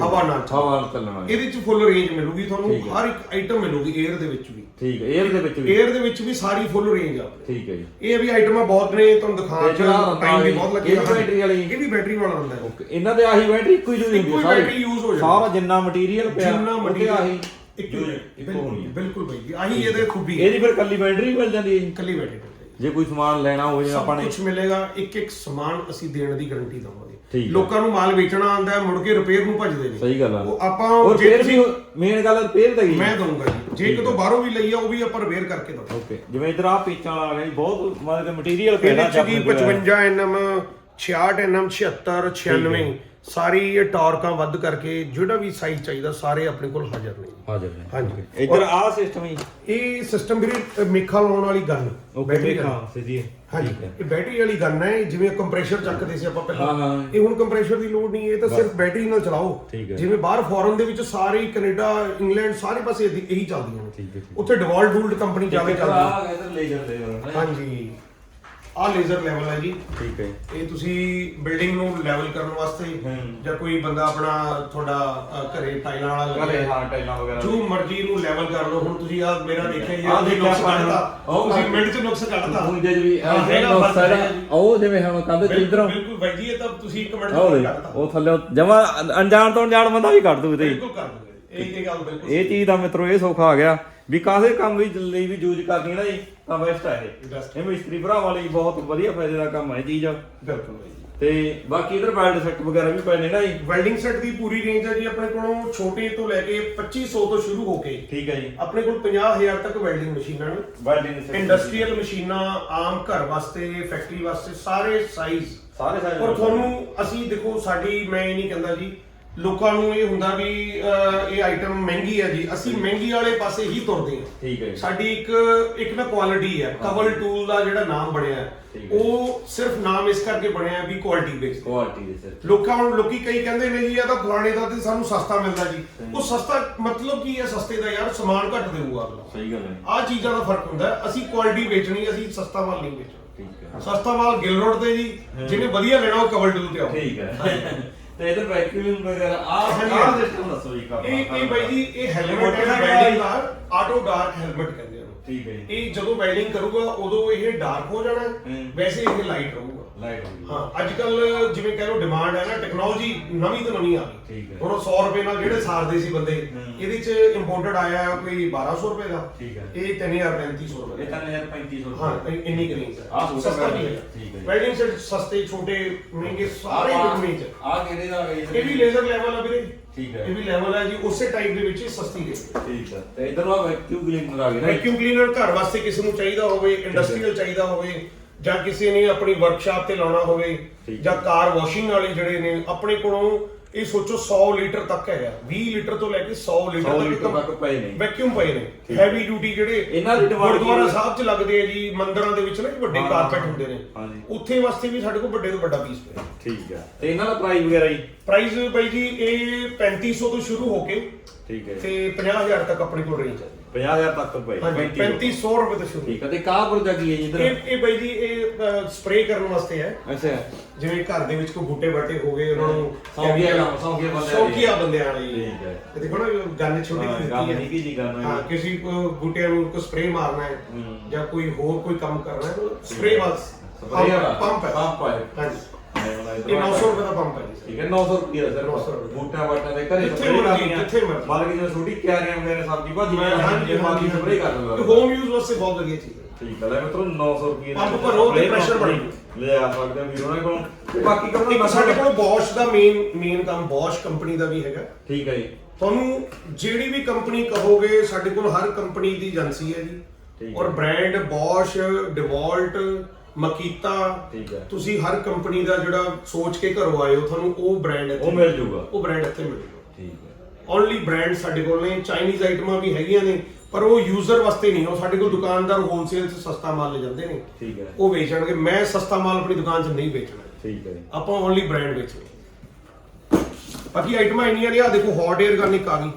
ਹਵਾ ਨਾਲ ਹਵਾ ਨਾਲ ਚੱਲਣ ਵਾਲੀ। ਇਹਦੇ ਵਿੱਚ ਫੁੱਲ ਰੇਂਜ ਮਿਲੂਗੀ ਤੁਹਾਨੂੰ ਹਰ ਇੱਕ ਆਈਟਮ ਮਿਲੂਗੀ 에ਅਰ ਦੇ ਵਿੱਚ ਵੀ। ਠੀਕ ਹੈ 에ਅਰ ਦੇ ਵਿੱਚ ਵੀ। 에ਅਰ ਦੇ ਵਿੱਚ ਵੀ ਸਾਰੀ ਫੁੱਲ ਰੇਂਜ ਆ। ਠੀਕ ਹੈ ਜੀ। ਇਹ ਵੀ ਆਈਟਮਾਂ ਬਹੁਤ ਨੇ ਤੁਹਾਨੂੰ ਦਿਖਾਉਣ ਤੇ ਟਾਈਮ ਵੀ ਬਹੁਤ ਲੱਗੇਗਾ ਵੀ ਵਾਲੀ? ਇਹ ਵੀ ਬੈਟਰੀ ਵਾਲਾ ਹੁੰਦਾ ਹੈ। ਓਕੇ ਇਹਨਾਂ ਦੇ ਆਹੀ ਬੈਟਰੀ ਇੱਕੋ ਹੀ ਯੂਜ਼ ਹੁੰਦੀ ਹੈ ਸਾਰੀ। battery use ਹੋ ਜਾਂਦੀ। ਸਾਰਾ ਜਿੰਨਾ ਮਟੀਰੀਅਲ ਪਿਆ ਜਿੰਨਾ ਮਟੀਰੀਅਲ ਆਹੀ ਇੱਕ use ਇੱਕੋ ਹੋਣੀ ਹੈ ਬਿਲਕੁਲ ਬਾਈ ਜੀ ਆਹੀ ਇਹਦੇ ਖੂਬੀ ਹੈ। ਇਹਦੀ ਫਿਰ ਕੱਲੀ ਬੈਟਰੀ ਮਿਲ ਜਾਂਦੀ ਹੈ ਜੀ? ਇਕੱਲੀ ਬੈਟਰੀ ਮਿਲ ਜਾਏਗੀ ਜੇ ਕੋਈ ਸਮਾਨ ਲੈਣਾ ਹੋਵੇ ਆਪਾਂ ਨੇ ਕੁਝ ਮਿਲੇਗਾ ਇੱਕ ਇੱਕ ਸਮਾਨ ਅਸੀਂ ਦੇਣ ਦੀ ਗਾਰੰਟੀ ਦਵਾਂਗੇ। ਹੈ। ਲੋਕਾਂ ਨੂੰ ਮਾਲ ਵੇਚਣਾ ਆਂਦਾ ਹੈ ਮੁੜ ਕੇ ਰਿਪੇਅਰ ਨੂੰ ਭੱਜਦੇ ਨੇ। ਸਹੀ ਗੱਲ ਆ। ਉਹ ਆਪਾਂ ਔਰ ਜੇ ਫੇਰ ਵੀ ਮੇਨ ਗੱਲ ਰਿਪੇਅਰ ਦਾ ਹੀ ਮੈਂ ਦਊਂਗਾ ਜੀ। ਜੇ ਕਿਤੋਂ ਬਾਹਰੋਂ ਵੀ ਲਈ ਆ ਉਹ ਵੀ ਆਪਾਂ ਰਿਪੇਅਰ ਕਰਕੇ ਦਵਾਂਗੇ। ਓਕੇ ਜਿਵੇਂ ਇਧਰ ਆ ਪੀਚਾਂ ਵਾਲਾ ਆ ਗਿਆ ਜੀ ਬਹੁਤ ਮਤਲਬ ਮਟੀਰੀਅਲ ਇਹਦੇ ਚ ਕੀ 55 nm 66 nm 76 96 ਸਾਰੀ ਇਹ ਟਾਰਕਾਂ ਵੱਧ ਕਰਕੇ ਜਿਹੜਾ ਵੀ ਸਾਈਜ਼ ਚਾਹੀਦਾ ਸਾਰੇ ਆਪਣੇ ਕੋਲ ਹਾਜ਼ਰ ਨੇ ਜੀ। ਹਾਜ਼ਰ ਨੇ। ਹਾਂਜੀ। ਇਧਰ ਆ ਸਿਸਟਮ ਹੀ ਇਹ ਸਿਸਟਮ ਅ, ਮੇਖਾ ਲਾਉਣ ਵਾਲੀ ਗਨ ਓਕੇ ਹਾਂ ਸਿੱਧੀ ਹਾਂਜੀ। ਇਹ ਬੈਟਰੀ ਵਾਲੀ ਗਨ ਹੈ ਜਿਵੇਂ ਕੰਪਰੈਸ਼ਰ ਚੱਕਦੇ ਸੀ ਆਪਾਂ ਪਹਿਲਾਂ। ਹਾਂ। ਇਹ ਹੁਣ ਕੰਪਰੈਸ਼ਰ ਦੀ ਲੋੜ ਨਹੀਂ ਇਹ ਤਾਂ ਸਿਰਫ ਬੈਟਰੀ ਨਾਲ ਚਲਾਓ। ਠੀਕ ਹੈ। ਜਿਵੇਂ ਬਾਹਰ ਫੋਰਨ ਦੇ ਵਿੱਚ ਸਾਰੇ ਹੀ ਕੈਨੇਡਾ ਇੰਗਲੈਂਡ ਸਾਰੇ ਪਾਸੇ ਇਹਦੀ- ਇਹੀ ਚੱਲਦੀਆਂ ਨੇ। ਠੀਕ ਹੈ, ਠੀਕ ਉੱਥੇ ਡਿਵਾਲਟ ਡੂਲਡ ਕੰਪਨੀ ਜ਼ਿਆਦਾ ਚੱਲਦੀ ਹੈ। ਆ ਇਧਰ ਲੇਜ਼ਰ ਦੇ ਹਾਂਜੀ। ਆਹ ਲੇਜ਼ਰ ਲੈਵਲ ਹੈ ਜੀ। ਠੀਕ ਹੈ ਇਹ ਤੁਸੀਂ ਬਿਲਡਿੰਗ ਨੂੰ ਲੈਵਲ ਕਰਨ ਵਾਸਤੇ ਹੂੰ। ਜਾਂ ਕੋਈ ਬੰਦਾ ਆਪਣਾ ਤੁਹਾਡਾ ਅ, ਘਰੇ ਟਾਈਲਾਂ ਵਾਲਾ ਘਰੇ ਲੱਗਿਆ ਹਾਂ ਟਾਈਲਾਂ ਵਗੈਰਾ ਜੋ ਮਰਜ਼ੀ ਨੂੰ ਲੈਵਲ ਕਰ ਲਓ। ਹੁਣ ਤੁਸੀਂ ਆ ਮੇਰਾ ਦੇਖਿਆ ਜੀ ਆਹ ਆਹ ਦੇਖਿਆ ਨੁਕਸ ਆਪਾਂ ਨੇ। ਕੱਢਤਾ। ਉਹ ਤੁਸੀਂ ਮਿੰਟ ਚ ਨੁਕਸ ਕੱਢਤਾ। ਹੁੰਦੇ ਜੀ ਹਾਂ, ਇਹ ਇਹਦਾ ਨੋਕ ਫ਼ਰਕ ਸਾਰਾ। ਹੈ ਜੀ। ਉਹ ਜਿਵੇਂ ਹੁਣ ਕੰਧ ਚ ਇਧਰੋਂ। ਬਿਲਕੁਲ ਬਾਈ ਜੀ ਇਹ ਤਾਂ ਤੁਸੀਂ ਇੱਕ ਮਿੰਟ ਉਹ ਚ ਦੇ ਕੱਢਤਾ। ਉਹ ਥੱਲੇ ਜਮਾ ਅਣਜਾਣ ਤੋਂ ਅਣਜਾਣ ਬੰਦਾ ਵੀ ਕੱਢ ਦੂ ਤੇ ਬਿਲਕੁਲ ਕਰ ਦੋਗੇ ਇਹ ਇਹ ਗੱਲ ਬਿਲਕੁਲ ਇਹ ਚੀਜ਼ ਦਾ ਮਿੱਤਰੋ ਇਹ ਸੌਖਾ ਆ ਗਿਆ। ਵੀ ਕਾਸੇ ਕੰਮ ਵੀ ਲਈ ਵੀ ਯੂਜ਼ ਕਰਨੀ ਨਾ ਜੀ। ਤਾਂ ਬੈਸਟ ਹੈ ਇਹ। Best ਇਹ ਮਿਸਤਰੀ ਭਰਾਵਾਂ ਲਈ ਬਹੁਤ ਵਧੀਆ ਫਾਇਦੇ ਦਾ ਕੰਮ ਹੈ ਇਹ ਚੀਜ਼। ਬਿਲਕੁਲ ਬਾਈ ਜੀ। ਤੇ ਬਾਕੀ ਇਧਰ ਵੈਲਡ ਸੈੱਟ ਵਗੈਰਾ ਵੀ ਪਏ ਨੇ ਨਾ ਜੀ। ਵੈਲਡਿੰਗ ਸੈੱਟ ਦੀ ਪੂਰੀ ਰੇਂਜ ਹੈ ਜੀ ਆਪਣੇ ਕੋਲੋਂ ਛੋਟੇ ਤੋਂ ਲੈ ਕੇ 2500 ਤੋਂ ਸ਼ੁਰੂ ਹੋ ਕੇ ਠੀਕ ਹੈ ਜੀ। ਆਪਣੇ ਕੋਲ 50000 ਤੱਕ ਵੈਲਡਿੰਗ ਮਸ਼ੀਨਾਂ ਨੇ ਵੈਲਡਿੰਗ ਸੈੱਟ ਇੰਡਸਟਰੀਅਲ ਮਸ਼ੀਨਾਂ ਆਮ ਘਰ ਵਾਸਤੇ ਫੈਕਟਰੀ ਵਾਸਤੇ ਸਾਰੇ ਸਾਈਜ਼ ਸਾਰੇ ਸਾਰੇ ਔਰ ਤੁਹਾਨੂੰ ਅਸੀਂ ਦੇਖੋ ਸਾਡੀ ਮੈਂ ਇਹ ਨਹੀਂ ਕਹਿੰਦਾ ਜੀ ਲੋਕਾਂ ਨੂੰ ਇਹ ਹੁੰਦਾ ਵੀ ਅਹ, ਇਹ ਆਈਟਮ ਮਹਿੰਗੀ ਹੈ ਜੀ ਅਸੀਂ ਮਹਿੰਗੀ ਵਾਲੇ ਪਾਸੇ ਹੀ ਤੁਰਦੇ ਹਾਂ। ਠੀਕ ਹੈ ਜੀ। ਸਾਡੀ ਇੱਕ ਇੱਕ ਨਾ ਕੁਆਲਿਟੀ ਹੈ ਕਵਲ ਟੂਲ ਦਾ ਜਿਹੜਾ ਨਾਮ ਬਣਿਆ ਹੈ, ਠੀਕ ਹੈ। ਉਹ ਸਿਰਫ ਨਾਮ ਇਸ ਕਰਕੇ ਬਣਿਆ ਵੀ ਕੁਆਲਿਟੀ ਬੇਸਡ ਕੁਆਲਿਟੀ ਦੇ ਸਿਰ ਲੋਕਾਂ ਨੂੰ ਲੋਕੀ ਕਈ ਕਹਿੰਦੇ ਨੇ ਜੀ ਇਹ ਤਾਂ ਫਲਾਣੇ ਦਾ ਤੇ ਸਾਨੂੰ ਸਸਤਾ ਮਿਲਦਾ ਜੀ। ਉਹ ਸਸਤਾ ਮਤਲਬ ਕੀ ਹੈ ਸਸਤੇ ਦਾ ਯਾਰ ਸਮਾਨ ਘੱਟ ਦੇਊਗਾ ਅਗਲਾ। ਸਹੀ ਗੱਲ ਹੈ। ਆਹ ਚੀਜ਼ਾਂ ਦਾ ਫ਼ਰਕ ਹੁੰਦਾ ਹੈ। ਅਸੀਂ ਕੁਆਲਿਟੀ ਵੇਚਣੀ ਅਸੀਂ ਸਸਤਾ ਮਾਲ ਨਹੀਂ ਵੇਚਣਾ। ਠੀਕ ਹੈ। ਸਸਤਾ ਮਾਲ ਗਿਲ ਰੋਡ ਤੇ ਜੀ ਜਿਹਨੇ ਵਧੀਆ ਲੈਣਾ ਉਹ ਕਵਲ ਟੂ ਤੇ ਆਓ। ਠੀਕ ਹੈ। ਤੇ ਇਧਰ ਵੈਕਿਊਮ ਵਗੈਰਾ ਆ ਹਾਂਜੀ, ਆ ਹਾਂਜੀ। ਸਿਸਟਮ ਦੱਸੋ ਜੀ ਕੰਮ ਇਹ ਇਹ ਬਾਈ ਜੀ ਇਹ ਹੈਲਮਟ ਹੈ ਦਾ ਵੈਲਡਿੰਗ ਦਾ ਆਟੋ ਡਾਰਕ ਹੈਲਮਟ ਕਹਿੰਦੇ ਆ। ਠੀਕ ਹੈ ਜੀ ਇਹ ਜਦੋਂ ਵੈਲਡਿੰਗ ਕਰੂਗਾ ਉਦੋਂ ਇਹ ਡਾਰਕ ਹੋ ਜਾਣਾ। ਵੈਸੇ ਇਹ ਲਾਈਟ ਰਹੂਗਾ ਲਾਈਟ ਹੋ। ਹਾਂ ਅੱਜ ਕੱਲ ਜਿਵੇਂ ਕਹਿ ਲਓ ਡਿਮਾਂਡ ਹੈ ਨਾ ਟੈਕਨੋਲੋਜੀ ਨਵੀਂ ਤੋਂ ਨਵੀਂ ਆ ਗਈ। ਠੀਕ ਹੈ। ਹੁਣ ਉਹ 100 ਰੁਪਏ ਨਾਲ ਜਿਹੜੇ ਸਾਰਦੇ ਸੀ ਬੰਦੇ ਹੂੰ। ਇਹਦੇ ਚ ਇੰਪੋਰਟਡ ਆਇਆ ਹੈ ਕੋਈ 1200 ਰੁਪਏ ਦਾ। ਠੀਕ ਹੈ। ਇਹ 3350 ਰੁਪਏ ਇਹ ਦਾ 3350 ਹਾਂ ਇਹ ਇੰਨੀ ਕੁ range ਆਹ ਹੈ ਛੋਟਾ ਸਸਤਾ ਵੀ ਹੈ। ਠੀਕ ਹੈ। ਵੈਲਡਿੰਗ ਸੈਟ ਸਸਤੇ ਛੋਟੇ ਮਹਿੰਗੇ ਸਾਰੇ ਰੇਂਜ ਚ ਆ ਕਿਹੜੇ ਦਾ ਹੈ ਇਹ ਵੀ ਲੇਜ਼ਰ ਲੈਵਲ ਆ ਵੀਰੇ। ਠੀਕ ਹੈ। ਇਹ ਵੀ ਲੈਵਲ ਹੈ ਜੀ ਉਸੇ ਟਾਈਪ ਦੇ ਵਿੱਚ ਹੀ ਸਸਤੀ ਦੇ ਠੀਕ ਹੈ। ਤੇ ਇਧਰ ਆ ਵੈਕਿਊਮ ਕਲੀਨਰ ਆ ਗਿਆ ਨਾ ਵੈਕਿਊਮ ਕਲੀਨਰ ਘਰ ਵਾਸਤੇ ਕਿਸੇ ਨੂੰ ਚਾਹੀਦਾ ਹੋਵੇ ਇੰਡਸਟਰੀਅਲ ਚਾਹੀਦਾ ਹੋਵੇ ਜਾਂ ਕਿਸੇ ਨੇ ਆਪਣੀ ਵਰਕਸ਼ਾਪ ਤੇ ਲਾਉਣਾ ਹੋਵੇ ਜਾਂ ਕਾਰ ਵਾਸ਼ਿੰਗ ਵਾਲੇ ਜਿਹੜੇ ਨੇ ਆਪਣੇ ਕੋਲੋਂ ਇਹ ਸੋਚੋ 100 ਲੀਟਰ ਤੱਕ ਹੈਗਾ। 20 ਲੀਟਰ ਤੋਂ ਲੈ ਕੇ 100 ਲੀਟਰ 100 ਲੀਟਰ ਤੱਕ ਪਏ ਨੇ। ਵੈਕਿਊਮ ਪਏ ਨੇ। ਹੈਵੀ ਡਿਊਟੀ ਜਿਹੜੇ ਇਹਨਾਂ ਦੀ ਗੁਰਦੁਆਰਾ? ਸਾਹਿਬ 'ਚ ਲੱਗਦੇ ਆ ਜੀ ਮੰਦਿਰਾਂ ਦੇ ਵਿੱਚ ਨਾ ਜੀ ਵੱਡੇ ਕਾਰਪੈਟ ਹੁੰਦੇ ਨੇ। ਉੱਥੇ ਵਾਸਤੇ ਵੀ ਸਾਡੇ ਕੋਲ ਵੱਡੇ ਤੋਂ ਵੱਡਾ ਪੀਸ ਪਿਆ। ਠੀਕ ਹੈ। ਤੇ ਇਹਨਾਂ ਦਾ ਪ੍ਰਾਈਸ ਵਗੈਰਾ ਜੀ? ਪ੍ਰਾਈਸ ਬਾਈ ਜੀ ਇਹ 3500 ਤੋਂ ਸ਼ੁਰੂ ਹੋ ਕੇ ਠੀਕ ਹੈ। ਤੇ 50000 ਤੱਕ ਆਪਣੇ ਕੋਲ ਰੇਂਜ ਹੈ। 50000 ਤੱਕ ਪਏ ਹਾਂਜੀ 3500 ਰੁਪਏ। ਤੋਂ ਸ਼ੁਰੂ। ਠੀਕ ਹੈ ਤੇ ਕਾਹ ਪੁਰਜਾ ਕੀ ਹੈ ਜੀ ਇਧਰ? ਇਹ ਇਹ ਬਾਈ ਜੀ ਇਹ ਸਪਰੇਅ ਕਰਨ ਵਾਸਤੇ ਹੈ। ਅੱਛਾ। ਜਿਵੇਂ ਘਰ ਦੇ ਵਿੱਚ ਕੋਈ ਬੂਟੇ ਬਾਟੇ ਹੋ ਗਏ ਉਹਨਾਂ ਨੂੰ ਸੌਂਕੀਆ ਕੰਮ, ਸੌਂਕੀਆ ਬੰਦਿਆਂ ਦੀ। ਸੌਂਕੀਆ ਬੰਦਿਆਂ ਵਾਲੀ। ਠੀਕ ਹੈ। ਤੇ ਦੇਖੋ ਨਾ ਗੰਨ ਛੋਟੀ ਹਾਂ, ਜਿਹੀ ਗੰਨ ਦਿੱਤੀ ਹੈ। ਨਿੱਕੀ ਜਿਹੀ ਗੰਨ ਹੈ। ਹਾਂ ਕਿਸੇ ਕੋ ਬੂਟਿਆਂ ਨੂੰ ਕੋ ਸਪਰੇਅ ਮਾਰਨਾ ਹੈ ਹੂੰ। ਜਾਂ ਕੋਈ ਹੋਰ ਕੋਈ ਕੰਮ ਕਰਨਾ ਹੈ ਸਪਰੇਅ ਵਾਸ ਸਪਰੇਅ ਵਾਲਾ ਪੰਪ ਹੈ ਪੰਪ ਹੈ। ਹਾਂਜੀ। ਇਹ ਇਹ 900 ਰੁਪਏ ਦਾ ਪੰਪ ਹੈ ਜੀ ਠੀਕ ਹੈ 900 ਰੁਪਏ ਦਾ ਸਰ। 900 ਰੁਪਏ। ਬੂਟਾ ਬਾਟਾ ਦੇ ਘਰੇ ਜਿੱਥੇ spray ਮਰਜ਼ੀ, ਕਰਨੀਆਂ। ਜਿੱਥੇ ਮਰਜ਼ੀ। ਮੰਨ ਕੇ ਜਿਵੇਂ ਛੋਟੀ ਕਿਆਰੀਆਂ ਵਗੈਰਾ ਸਬਜ਼ੀ ਭਾਜੀ ਹਾਂਜੀ ਹਾਂਜੀ ਹਾਂਜੀ। ਸਪਰੇ ਕਰ ਦਿੰਦਾ। ਹੋਮ ਯੂਜ਼ ਵਾਸਤੇ ਬਹੁਤ ਵਧੀਆ ਚੀਜ਼ ਹੈ। ਠੀਕ ਹੈ ਲੈ ਮਿੱਤਰੋ 900 ਰੁਪਏ ਪੰਪ ਭਰੋ ਤੇ pressure ਬਣ ਲੈ ਆ ਸਕਦੇ ਹੋ ਵੀਰ ਉਹਨਾਂ ਕੋਲ। ਤੇ ਬਾਕੀ ਕੰਮ ਇੱਕ ਸਾਡੇ ਕੋਲ ਬੋਸ਼ ਦਾ ਮੇਨ ਮੇਨ ਕੰਮ ਬੋਸ਼ ਕੰਪਨੀ ਦਾ ਵੀ ਹੈਗਾ। ਠੀਕ ਹੈ ਜੀ। ਤੁਹਾਨੂੰ ਜਿਹੜੀ ਵੀ ਕੰਪਨੀ ਕਹੋਗੇ ਸਾਡੇ ਕੋਲ ਹਰ ਕੰਪਨੀ ਦੀ ਏਜੰਸੀ ਹੈ ਜੀ। ਔਰ ਹੈ। ਬ੍ਰਾਂਡ ਬੋਸ਼ ਡਿਵੋਲਟ ਮਕੀਤਾ ਠੀਕ ਹੈ। ਤੁਸੀਂ ਹਰ ਕੰਪਨੀ ਦਾ ਜਿਹੜਾ ਸੋਚ ਕੇ ਘਰੋਂ ਆਏ ਹੋ ਤੁਹਾਨੂੰ ਉਹ ਬ੍ਰਾਂਡ ਉਹ ਮਿਲ ਜਾਊਗਾ ਉਹ ਬ੍ਰਾਂਡ ਇੱਥੇ ਮਿਲੂਗਾ ਠੀਕ ਹੈ। ਓਨਲੀ ਬ੍ਰਾਂਡ ਸਾਡੇ ਕੋਲ ਨੇ ਚਾਈਨੀਜ਼ ਆਈਟਮਾਂ ਵੀ ਹੈਗੀਆਂ ਨੇ ਪਰ ਉਹ ਯੂਜ਼ਰ ਵਾਸਤੇ ਨਹੀਂ ਉਹ ਸਾਡੇ ਕੋਲ ਦੁਕਾਨਦਾਰ ਹੋਲਸੇਲ 'ਚ ਸਸਤਾ ਮਾਲ ਲੈ ਜਾਂਦੇ ਨੇ। ਠੀਕ ਹੈ। ਉਹ ਵੇਚਣਗੇ ਮੈਂ ਸਸਤਾ ਮਾਲ ਆਪਣੀ ਦੁਕਾਨ 'ਚ ਨਹੀਂ ਵੇਚਣਾ। ਠੀਕ ਹੈ। ਆਪਾਂ ਓਨਲੀ ਬ੍ਰਾਂਡ ਵੇਚਦੇ ਬਾਕੀ ਆਈਟਮਾਂ ਇੰਨੀਆਂ ਨੇ ਆ ਦੇਖੋ ਹੌਟ 에ਅਰ ਗਨ ਇੱਕ ਆ ਗਈ।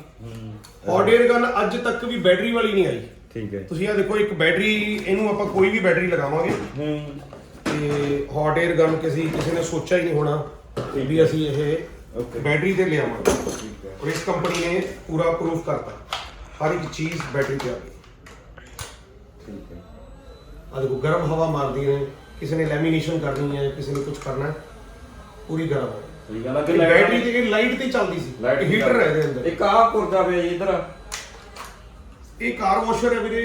ਹੌਟ 에ਅਰ ਗਨ ਅੱਜ ਤੱਕ ਵੀ ਬੈਟਰੀ ਵਾਲੀ ਨਹੀਂ ਆਈ। ਠੀਕ ਹੈ। ਤੁਸੀਂ ਆ ਦੇਖੋ ਇੱਕ ਬੈਟਰੀ ਇਹਨੂੰ ਆਪਾਂ ਕੋਈ ਵੀ ਬੈਟਰੀ ਲਗਾਵਾਂਗੇ। ਹੂੰ। ਤੇ ਹੌਟ 에ਅਰ ਗਨ ਕਿਸੇ ਕਿਸੇ ਨੇ ਸੋਚਿਆ ਹੀ ਨਹੀਂ ਹੋਣਾ ਵੀ ਅਸੀਂ ਇਹ. ਬੈਟਰੀ ਤੇ ਲਿਆਵਾਂਗੇ। ਠੀਕ ਹੈ। ਔਰ ਇਸ ਕੰਪਨੀ ਨੇ ਪੂਰਾ ਪ੍ਰੂਫ ਕਰਤਾ। ਹਰ ਇੱਕ ਚੀਜ਼ ਬੈਟਰੀ ਤੇ ਆ ਗਈ। ਠੀਕ ਹੈ। ਆ ਦੇਖੋ ਗਰਮ ਹਵਾ ਮਾਰਦੀ ਨੇ ਕਿਸੇ ਨੇ ਲੈਮੀਨੇਸ਼ਨ ਕਰਨੀ ਹੈ ਕਿਸੇ ਨੇ ਕੁਝ ਕਰਨਾ ਹੈ ਪੂਰੀ ਗਰਮ ਹੈ। ਠੀਕ ਹੈ ਨਾ ਇਹ ਬੈਟਰੀ ਤੇ ਲਾਈਟ ਤੇ ਚੱਲਦੀ ਸੀ ਹੀਟਰ ਹੈ ਇਹਦੇ ਅੰਦਰ। ਇੱਕ ਆਹ ਪੁਰਜਾ ਪਿਆ ਜੀ ਇਧਰ। ਇਹ ਕਾਰ ਵਾਸ਼ਰ ਹੈ ਵੀਰੇ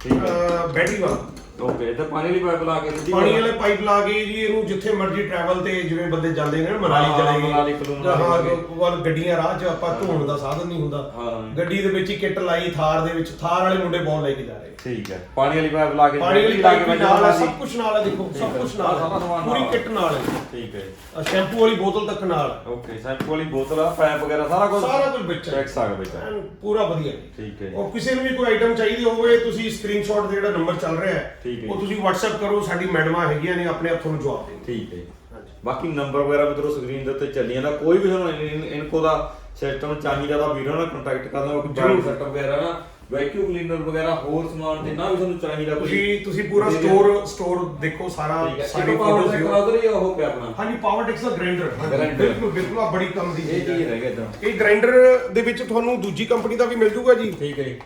ਠੀਕ ਹੈ। ਅਹ ਬੈਟਰੀ ਵਾਲਾ ਓਕੇ ਤੇ ਪਾਣੀ ਵਾਲੀ ਪਾਈਪ ਲਾ ਕੇ ਸਿੱਧੀ ਪਾਣੀ ਵਾਲੇ ਪਾਈਪ ਲਾ ਕੇ ਜੀ ਇਹਨੂੰ ਜਿੱਥੇ ਮਰਜ਼ੀ ਟਰੈਵਲ ਤੇ ਜਿਵੇਂ ਬੰਦੇ ਜਾਂਦੇ ਨੇ ਨਾ ਮਨਾਲੀ ਹਾਂ, ਚਲੇ ਗਏ। ਮਨਾਲੀ, ਕੁੱਲੂ ਜਾਂ ਹਾਂ ਮਨਾਲੀ ਵੱਲ ਗੱਡੀਆਂ ਰਾਹ 'ਚ ਆਪਾਂ ਧੋਣ ਦਾ ਸਾਧਨ ਨਹੀਂ ਹੁੰਦਾ। ਹਾਂ। ਗੱਡੀ ਦੇ ਵਿੱਚ ਹੀ ਕਿੱਟ ਲਾਈ ਥਾਰ ਦੇ ਵਿੱਚ ਥਾਰ ਵਾਲੇ ਮੁੰਡੇ ਬੋਲ ਲੈ ਕੇ ਜਾ ਰਹੇ। ਠੀਕ ਹੈ। ਪਾਣੀ ਵਾਲੀ ਪਾਈਪ ਲਾ ਕੇ ਪਾਣੀ ਵਾਲੀ ਲਾ ਪਾਈਪ ਵੀ ਵੱਜਣਾ ਨਾਲ ਸੀ। ਸਭ ਕੁਝ ਨਾਲ ਹੈ ਦੇਖੋ ਸਭ। ਕੁਝ ਨਾਲ ਸਾਰਾ ਹੈ ਸਮਾਨ ਪੂਰੀ ਨਾਲ। ਕਿੱਟ ਨਾਲ ਹੈ ਠੀਕ ਹੈ। ਆਹ ਸ਼ੈਂਪੂ ਵਾਲੀ ਬੋਤਲ ਤੱਕ ਨਾਲ। ਓਕੇ ਸ਼ੈਂਪੂ ਵਾਲੀ ਬੋਤਲ ਆ ਪਾਈਪ ਵਗੈਰਾ ਸਾਰਾ ਕੁਝ ਸਾਰਾ ਕੁਝ ਵਿੱਚ ਹੈ ਟੈਕਸ ਆ ਗਿਆ ਵਿੱਚ ਐਨ ਪੂਰਾ ਵਧੀਆ। ਜੀ ਠੀਕ ਹੈ। ਔਰ ਕਿਸੇ ਨੂੰ ਵੀ ਕੋਈ ਆਈਟਮ ਚਾਹੀਦੀ ਹੋਵੇ ਤੁਸੀਂ ਸਕਰੀਨਸ਼ਾਟ ਦੇ ਜਿਹੜਾ ਨੰਬਰ ਚੱਲ ਰਿਹਾ ਹੈ ਠੀਕ ਹੈ ਉਹ ਤੁਸੀਂ WhatsApp ਕਰੋ ਸਾਡੀ ਮੈਡਮਾਂ ਹੈਗੀਆਂ ਨੇ ਆਪਣੇ ਆਪ ਤੁਹਾਨੂੰ ਜਵਾਬ ਦੇਣਗੇ ਠੀਕ ਹੈ ਜੀ। ਹਾਂਜੀ। ਬਾਕੀ ਨੰਬਰ ਵਗੈਰਾ ਮਿੱਤਰੋ ਸਕਰੀਨ ਦੇ ਉੱਤੇ ਚੱਲੀ ਜਾਂਦਾ ਕੋਈ ਵੀ ਤੁਹਾਨੂੰ ਇਨ- ਇਨਕੋ ਦਾ ਸਿਸਟਮ ਚਾਹੀਦਾ ਤਾਂ ਵੀਰਾਂ ਨਾਲ ਕੰਟੈਕਟ ਕਰਨਾ ਕੋਈ ਜ਼ਰੂਰ। ਸੈਟਅਪ ਵਗੈਰਾ ਨਾ ਵੈਕਿਊਮ ਕਲੀਨਰ ਵਗੈਰਾ ਹੋਰ ਸਮਾਨ ਜਿੰਨਾ ਵੀ ਤੁਹਾਨੂੰ ਚਾਹੀਦਾ ਕੋਈ। ਤੁਸੀਂ ਤੁਸੀਂ ਪੂਰਾ ਦੇ ਦਿਓ। ਸਟੋਰ ਸਟੋਰ ਦੇਖੋ ਸਾਰਾ ਠੀਕ ਹੈ। ਸਾਰੀ ਇੱਕ ਪਾਵਰ ਫੋਟੋਜ਼ ਦਿਓ। ਉਧਰ ਹੀ ਉਹ ਪਿਆ ਆਪਣਾ? ਹਾਂਜੀ ਪਾਵਰ ਟੈਕਸ ਦਾ ਗ੍ਰਾਈਂਡਰ Grinder। ਬਿਲਕੁਲ ਬਿਲਕੁਲ ਆ ਬੜੀ ਕੰਮ ਦੀ ਇਹ ਚੀਜ਼ ਚੀਜ਼ ਹੈ। ਰਹਿ ਗਿਆ ਇਦਾਂ? ਇਹ ਗ੍ਰਾਈਂਡਰ ਦੇ ਵਿੱਚ ਤੁਹਾਨੂੰ ਦੂਜੀ ਕੰਪਨੀ ਦਾ ਵੀ ਮਿਲ ਜੂਗਾ ਜੀ। ਠੀਕ ਹੈ ਜੀ।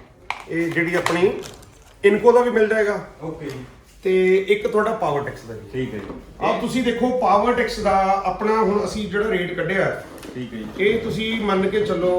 ਇਹ ਜਿਹੜੀ ਆਪਣੀ ਇਨਕੋ ਦਾ ਵੀ ਮਿਲ ਜਾਏਗਾ। ਓਕੇ ਜੀ। ਤੇ ਇੱਕ ਤੁਹਾਡਾ ਪਾਵਰ ਟੈਕਸ ਦਾ ਜੀ ਠੀਕ ਹੈ ਜੀ। ਆਪ ਤੁਸੀਂ ਦੇਖੋ ਪਾਵਰ ਟੈਕਸ ਦਾ ਆਪਣਾ ਹੁਣ ਅਸੀਂ ਜਿਹੜਾ ਰੇਟ ਕੱਢਿਆ ਠੀਕ ਹੈ ਜੀ। ਇਹ ਤੁਸੀਂ ਮੰਨ ਕੇ ਚੱਲੋ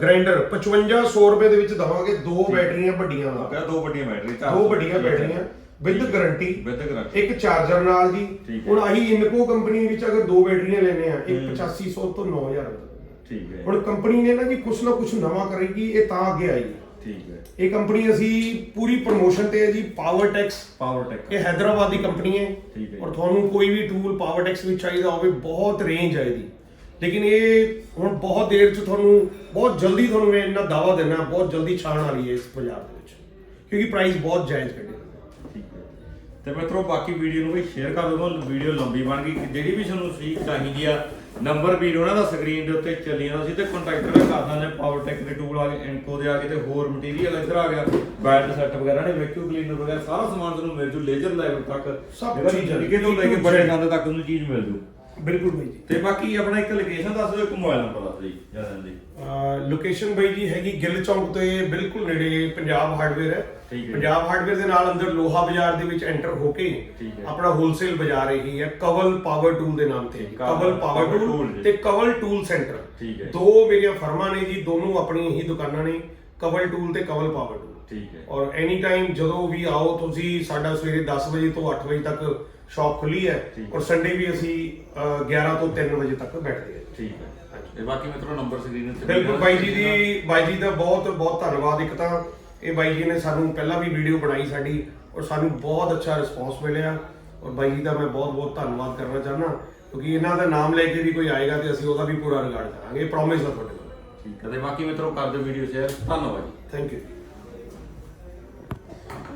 ਗ੍ਰਾਈਂਡਰ 5500 ਰੁਪਏ ਦੇ ਵਿੱਚ ਦਵਾਂਗੇ ਦੋ ਬੈਟਰੀਆਂ ਵੱਡੀਆਂ ਨਾਲ ਪਿਆ ਦੋ ਵੱਡੀਆਂ ਬੈਟਰੀ ਦੋ ਵੱਡੀਆਂ ਬੈਟਰੀਆਂ। ਵਿਦ ਗਾਰੰਟੀ ਵਿਦ ਗਾਰੰਟੀ ਇੱਕ ਚਾਰਜਰ ਨਾਲ ਜੀ। ਹੁਣ ਆਹੀ ਇਨਕੋ ਕੰਪਨੀ ਵਿੱਚ ਅਗਰ ਦੋ ਬੈਟਰੀਆਂ ਲੈਣੇ ਆ ਇੱਕ 8500 ਤੋਂ 9000 ਰੁਪਏ। ਠੀਕ ਹੈ। ਹੁਣ ਕੰਪਨੀ ਨੇ ਨਾ ਜੀ ਕੁਛ ਨਾ ਕੁਛ ਨਵਾਂ ਕਰੇਗੀ ਇਹ ਤਾਂ ਅੱਗੇ ਆਏਗੀ। ਠੀਕ ਹੈ। ਇਹ ਕੰਪਨੀ ਅਸੀਂ ਪੂਰੀ ਪ੍ਰੋਮੋਸ਼ਨ ਤੇ ਹੈ ਜੀ ਪਾਵਰ ਟੈਕਸ ਪਾਵਰ ਟੈਕ ਇਹ ਹੈਦਰਾਬਾਦ ਦੀ ਕੰਪਨੀ ਹੈ। ਠੀਕ ਹੈ। ਔਰ ਤੁਹਾਨੂੰ ਕੋਈ ਵੀ ਟੂਲ ਪਾਵਰ ਟੈਕਸ ਵਿੱਚ ਚਾਹੀਦਾ ਹੋਵੇ ਬਹੁਤ ਰੇਂਜ ਹੈ ਇਹਦੀ। ਲੇਕਿਨ ਇਹ ਹੁਣ ਬਹੁਤ ਦੇਰ ਚ ਤੁਹਾਨੂੰ ਬਹੁਤ ਜਲਦੀ ਤੁਹਾਨੂੰ ਮੈਂ ਇੰਨਾ ਦਾਵਾ ਦੇਣਾ ਬਹੁਤ ਜਲਦੀ ਛਾਣ ਵਾਲੀ ਹੈ ਇਸ ਬਾਜ਼ਾਰ ਦੇ ਵਿੱਚ। ਕਿਉਂਕਿ ਪ੍ਰਾਈਸ ਬਹੁਤ ਜਾਇਜ਼ ਕੱਢੇ। ਹੋਏ ਨੇ। ਠੀਕ ਹੈ। ਤੇ ਮਿੱਤਰੋ ਬਾਕੀ ਵੀਡੀਓ ਨੂੰ ਵੀ ਸ਼ੇਅਰ ਕਰ ਦਿਓ ਵੀਡੀਓ ਲੰਬੀ ਬਣ ਗਈ। ਜਿਹੜੀ ਵੀ ਤੁਹਾਨੂੰ ਸੀਖ ਚਾਹੀਦੀ ਆ ਨੰਬਰ ਵੀ ਉਹਨਾਂ ਦਾ ਸਕਰੀਨ ਦੇ ਉੱਤੇ ਚੱਲੀ ਜਾਂਦਾ ਸੀ ਤੇ ਕੰਟੈਕਟਰ ਕਰ ਦਿੰਦੇ ਪਾਵਰਟੈਕ ਦੇ ਟੂਲ ਆ ਗਏ ਇਨਕੋ ਦੇ ਆ ਗਏ ਤੇ ਹੋਰ ਮਟੀਰੀਅਲ ਇੱਧਰ ਆ ਗਿਆ। ਬੈਟ ਸੈੱਟ ਵਗੈਰਾ ਨੇ ਵੈਕਿਊਮ ਕਲੀਨਰ ਵਗੈਰਾ ਸਾਰਾ ਸਮਾਨ ਤੁਹਾਨੂੰ ਮਿਲ ਜੂ ਲੇਜ਼ਰ ਲੈਵਲ ਤੱਕ। ਸਭ ਚੀਜ਼ਾਂ। ਨਿੱਕੇ ਤੋਂ ਲੈ ਕੇ ਬੜੇ ਗੰਦ ਤੱਕ ਤੁਹਾਨੂੰ ਚੀਜ਼ ਮਿਲ ਜੂ। ਬਿਲਕੁਲ ਬਾਈ ਜੀ ਤੇ ਬਾਕੀ ਆਪਣਾ ਇੱਕ ਲੋਕੇਸ਼ਨ ਦੱਸ ਦਿਓ ਇੱਕ ਮੋਬਾਈਲ ਨੰਬਰ ਦੱਸ ਦਿਓ ਜੀ ਜਨਨ ਦੀ ਲੋਕੇਸ਼ਨ ਬਾਈ ਜੀ ਹੈਗੀ ਗਿੱਲ ਚੌਂਕ ਤੇ ਬਿਲਕੁਲ ਨੇੜੇ ਪੰਜਾਬ ਹਾਰਡਵੇਅਰ ਹੈ ਠੀਕ ਹੈ। ਪੰਜਾਬ ਹਾਰਡਵੇਅਰ ਦੇ ਨਾਲ ਅੰਦਰ ਲੋਹਾ ਬਾਜ਼ਾਰ ਦੇ ਵਿੱਚ ਐਂਟਰ ਹੋ ਕੇ ਠੀਕ ਹੈ। ਆਪਣਾ ਹੋਲਸੇਲ ਬਾਜ਼ਾਰ ਇਹੀ ਹੈ ਕਵਲ ਪਾਵਰ ਟੂਲ ਦੇ ਨਾਮ ਤੇ। ਕਵਲ ਪਾਵਰ ਟੂਲ ਜੀ। ਤੇ ਕਵਲ ਟੂਲ ਸੈਂਟਰ ਠੀਕ ਹੈ। ਦੋ ਮੇਰੀਆਂ ਫਰਮਾਂ ਨੇ ਜੀ ਦੋਨੋਂ ਆਪਣੀ ਹੀ ਦੁਕਾਨਾਂ ਨੇ ਕਵਲ ਟੂਲ ਤੇ ਕਵਲ ਪਾਵਰ ਟੂਲ ਠੀਕ ਹੈ ਔਰ ਐਨੀ ਟਾਈਮ ਜਦੋਂ ਵੀ ਆਓ ਤੁਸੀਂ ਸਾਡਾ ਸਵੇਰੇ 10 ਵਜੇ ਤੋਂ 8 ਵਜੇ ਤੱਕ ਸ਼ਾਪ ਖੁੱਲੀ ਹੈ ਠੀਕ ਹੈ। ਔਰ ਸੰਡੇ ਵੀ ਅਸੀਂ ਅ, 11 ਤੋਂ 3 ਵਜੇ ਤੱਕ ਬੈਠਦੇ ਹਾਂ ਠੀਕ ਹੈ। ਤੇ ਬਾਕੀ ਮਿੱਤਰੋ ਨੰਬਰ ਸਕਰੀਨ ਤੇ ਬਿਲਕੁਲ ਬਾਈ ਜੀ ਦੀ ਬਾਈ ਜੀ ਦਾ ਬਹੁਤ ਬਹੁਤ ਧੰਨਵਾਦ। ਇੱਕ ਤਾਂ ਇਹ ਬਾਈ ਜੀ ਨੇ ਸਾਨੂੰ ਪਹਿਲਾਂ ਵੀ ਵੀਡੀਓ ਬਣਾਈ ਸਾਡੀ ਔਰ ਸਾਨੂੰ ਬਹੁਤ ਅੱਛਾ ਰਿਸਪੌਂਸ ਮਿਲਿਆ। ਔਰ ਬਾਈ ਜੀ ਦਾ ਮੈਂ ਬਹੁਤ ਬਹੁਤ ਧੰਨਵਾਦ ਕਰਨਾ ਚਾਹੁੰਦਾ ਕਿਉਂਕਿ ਇਹਨਾਂ ਦਾ ਨਾਮ ਲੈ ਕੇ ਵੀ ਕੋਈ ਆਏਗਾ ਤੇ ਅਸੀਂ ਉਹਦਾ ਵੀ ਪੂਰਾ ਰਿਗਾਰਡ ਕਰਾਂਗੇ ਇਹ ਪ੍ਰੋਮਿਸ ਹੈ ਤੁਹਾਡੇ ਨਾਲ। ਠੀਕ ਹੈ। ਤੇ ਬਾਕੀ ਮਿੱਤਰੋ ਕਰ ਦਿਓ ਵੀਡੀਓ ਸ਼ੇਅਰ ਧੰਨਵਾਦ ਜੀ। Thank you